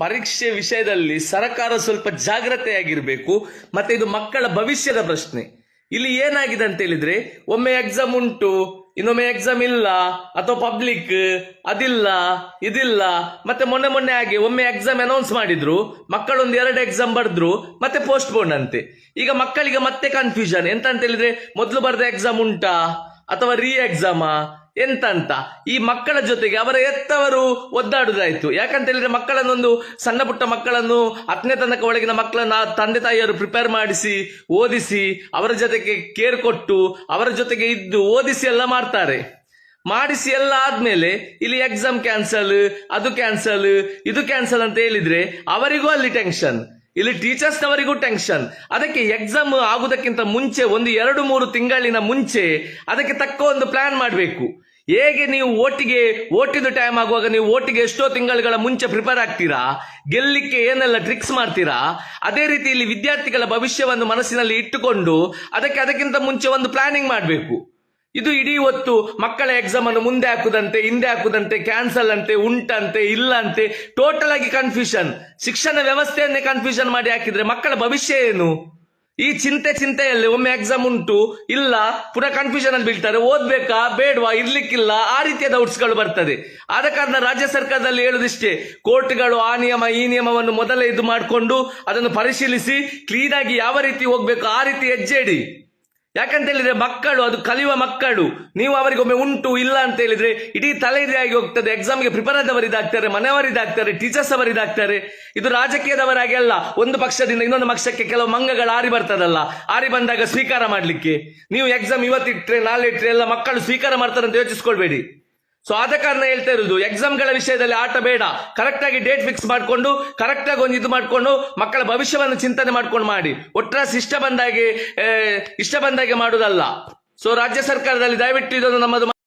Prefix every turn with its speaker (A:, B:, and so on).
A: ಪರೀಕ್ಷೆ ವಿಷಯದಲ್ಲಿ ಸರ್ಕಾರ ಸ್ವಲ್ಪ ಜಾಗ್ರತೆಯಾಗಿರಬೇಕು, ಮತ್ತೆ ಇದು ಮಕ್ಕಳ ಭವಿಷ್ಯದ ಪ್ರಶ್ನೆ. ಇಲ್ಲಿ ಏನಾಗಿದೆ ಅಂತ ಹೇಳಿದ್ರೆ, ಒಮ್ಮೆ ಎಕ್ಸಾಮ್ ಉಂಟು, ಇನ್ನೊಮ್ಮೆ ಎಕ್ಸಾಮ್ ಇಲ್ಲ, ಅಥವಾ ಪಬ್ಲಿಕ್ ಅದಿಲ್ಲ, ಇದಿಲ್ಲ, ಮತ್ತೆ ಮೊನ್ನೆ ಮೊನ್ನೆ ಹಾಗೆ ಒಮ್ಮೆ ಎಕ್ಸಾಮ್ ಅನೌನ್ಸ್ ಮಾಡಿದ್ರು, ಮಕ್ಕಳೊಂದು ಎರಡು ಎಕ್ಸಾಮ್ ಬರೆದ್ರು, ಮತ್ತೆ ಪೋಸ್ಟ್ ಪೋನ್ ಅಂತೆ. ಈಗ ಮಕ್ಕಳಿಗೆ ಮತ್ತೆ ಕನ್ಫ್ಯೂಷನ್ ಎಂತ ಅಂತ ಹೇಳಿದ್ರೆ, ಮೊದಲು ಬರೆದ ಎಕ್ಸಾಮ್ ಉಂಟಾ, ಅಥವಾ ರೀ ಎಕ್ಸಾಮಾ ಎಂತ ಅಂತ ಈ ಮಕ್ಕಳ ಜೊತೆಗೆ ಅವರ ಎತ್ತವರು ಒದ್ದಾಡುದಾಯ್ತು. ಯಾಕಂತ ಹೇಳಿದ್ರೆ ಮಕ್ಕಳನ್ನೊಂದು ಸಣ್ಣ ಪುಟ್ಟ ಮಕ್ಕಳನ್ನು ಹತ್ತನೇ ತನಕ ಒಳಗಿನ ಮಕ್ಕಳನ್ನ ತಂದೆ ತಾಯಿಯವರು ಪ್ರಿಪೇರ್ ಮಾಡಿಸಿ, ಓದಿಸಿ, ಅವರ ಜೊತೆಗೆ ಕೇರ್ ಕೊಟ್ಟು, ಅವರ ಜೊತೆಗೆ ಇದ್ದು ಓದಿಸಿ ಎಲ್ಲ ಮಾಡ್ತಾರೆ. ಮಾಡಿಸಿ ಎಲ್ಲ ಆದ್ಮೇಲೆ ಇಲ್ಲಿ ಎಕ್ಸಾಮ್ ಕ್ಯಾನ್ಸಲ್ ಅದು ಕ್ಯಾನ್ಸಲ್ ಇದು ಕ್ಯಾನ್ಸಲ್ ಅಂತ ಹೇಳಿದ್ರೆ ಅವರಿಗೂ ಅಲ್ಲಿ ಟೆನ್ಷನ್ ಇಲ್ಲಿ ಟೀಚರ್ಸ್ನವರಿಗೂ ಟೆನ್ಷನ್. ಅದಕ್ಕೆ ಎಕ್ಸಾಮ್ ಆಗುವುದಕ್ಕಿಂತ ಮುಂಚೆ ಒಂದು ಎರಡು ಮೂರು ತಿಂಗಳಿನ ಮುಂಚೆ ಅದಕ್ಕೆ ತಕ್ಕ ಒಂದು ಪ್ಲಾನ್ ಮಾಡಬೇಕು. ಹೇಗೆ ನೀವು ಓಟಿಗೆ ಓಟಿದ ಟೈಮ್ ಆಗುವಾಗ ನೀವು ಓಟಿಗೆ ಎಷ್ಟೋ ತಿಂಗಳುಗಳ ಮುಂಚೆ ಪ್ರಿಪೇರ್ ಆಗ್ತೀರಾ? ಗೆಲ್ಲಿಕ್ಕೆ ಏನೆಲ್ಲ ಟ್ರಿಕ್ಸ್ ಮಾಡ್ತೀರಾ? ಅದೇ ರೀತಿ ಇಲ್ಲಿ ವಿದ್ಯಾರ್ಥಿಗಳ ಭವಿಷ್ಯವನ್ನು ಮನಸ್ಸಿನಲ್ಲಿ ಇಟ್ಟುಕೊಂಡು ಅದಕ್ಕೆ ಅದಕ್ಕಿಂತ ಮುಂಚೆ ಒಂದು ಪ್ಲಾನಿಂಗ್ ಮಾಡಬೇಕು. ಇದು ಇಡೀ ಹೊತ್ತು ಮಕ್ಕಳ ಎಕ್ಸಾಮ್ ಅನ್ನು ಮುಂದೆ ಹಾಕುದಂತೆ, ಹಿಂದೆ ಹಾಕುದಂತೆ ಕ್ಯಾನ್ಸಲ್ ಅಂತೆ, ಉಂಟಂತೆ ಇಲ್ಲ ಅಂತೆ ಟೋಟಲ್ ಆಗಿ ಕನ್ಫ್ಯೂಷನ್ ಶಿಕ್ಷಣ ವ್ಯವಸ್ಥೆಯನ್ನೇ ಕನ್ಫ್ಯೂಷನ್ ಮಾಡಿ ಹಾಕಿದ್ರೆ ಮಕ್ಕಳ ಭವಿಷ್ಯ ಏನು? ಈ ಚಿಂತೆ ಚಿಂತೆಯಲ್ಲಿ ಒಮ್ಮೆ ಎಕ್ಸಾಮ್ ಉಂಟು, ಇಲ್ಲ, ಪುನಃ ಕನ್ಫ್ಯೂಷನ್ ಅಲ್ಲಿ ಬೀಳ್ತಾರೆ, ಓದ್ಬೇಕಾ, ಬೇಡವಾ, ಇರ್ಲಿಕ್ಕಿಲ್ಲ, ಆ ರೀತಿಯ ಡೌಟ್ಸ್ಗಳು ಬರ್ತದೆ. ಆದ ಕಾರಣ ರಾಜ್ಯ ಸರ್ಕಾರದಲ್ಲಿ ಹೇಳುದಿಷ್ಟೇ, ಕೋರ್ಟ್ಗಳು ಆ ನಿಯಮ, ಈ ನಿಯಮವನ್ನು ಮೊದಲೇ ಇದು ಮಾಡಿಕೊಂಡು ಅದನ್ನು ಪರಿಶೀಲಿಸಿ ಕ್ಲೀನ್ ಆಗಿ ಯಾವ ರೀತಿ ಹೋಗ್ಬೇಕು, ಆ ರೀತಿ ಹೆಜ್ಜೆ ಇಡಿ. ಯಾಕಂತ ಹೇಳಿದ್ರೆ ಮಕ್ಕಳು, ಅದು ಕಲಿಯುವ ಮಕ್ಕಳು. ನೀವು ಅವರಿಗೆ ಒಮ್ಮೆ ಉಂಟು, ಇಲ್ಲ ಅಂತ ಹೇಳಿದ್ರೆ ಇಡೀ ತಲೆಯಾಗಿ ಹೋಗ್ತದೆ. ಎಕ್ಸಾಮ್ಗೆ ಪ್ರಿಪೇರ್ ಆದವರು ಇದಾಗ್ತಾರೆ, ಮನೆಯವರು ಇದಾಗ್ತಾರೆ ಟೀಚರ್ಸ್ ಅವರು ಇದಾಗ್ತಾರೆ. ಇದು ರಾಜಕೀಯದವರಾಗಿ ಅಲ್ಲ, ಒಂದು ಪಕ್ಷದಿಂದ ಇನ್ನೊಂದು ಪಕ್ಷಕ್ಕೆ ಕೆಲವು ಮಂಗಗಳು ಆರಿ ಬರ್ತದಲ್ಲ. ಆರಿ ಬಂದಾಗ ಸ್ವೀಕಾರ ಮಾಡ್ಲಿಕ್ಕೆ. ನೀವು ಎಕ್ಸಾಮ್ ಇವತ್ತಿಟ್ರೆ ನಾಳೆ ಇಟ್ರೆ ಎಲ್ಲ ಮಕ್ಕಳು ಸ್ವೀಕಾರ ಮಾಡ್ತಾರೆ ಅಂತ ಯೋಚಿಸ್ಕೊಳ್ಬೇಡಿ. ಸೊ ಆದ ಕಾರಣ ಹೇಳ್ತಾ ಎಕ್ಸಾಮ್ ಎಕ್ಸಾಮ್ಗಳ ವಿಷಯದಲ್ಲಿ ಆಟ ಬೇಡ. ಕರೆಕ್ಟ್ ಆಗಿ ಡೇಟ್ ಫಿಕ್ಸ್ ಮಾಡಿಕೊಂಡು ಕರೆಕ್ಟ್ ಆಗಿ ಒಂದು ಇದು ಮಾಡಿಕೊಂಡು, ಮಕ್ಕಳ ಭವಿಷ್ಯವನ್ನು ಚಿಂತನೆ ಮಾಡ್ಕೊಂಡು ಮಾಡಿ. ಒಟ್ರಾಸ್ ಇಷ್ಟ ಬಂದಾಗೆ ಇಷ್ಟ ಬಂದಾಗೆ ಮಾಡುವುದಲ್ಲ. ಸೊ ರಾಜ್ಯ ಸರ್ಕಾರದಲ್ಲಿ ದಯವಿಟ್ಟು ಇದೊಂದು ನಮ್ಮದು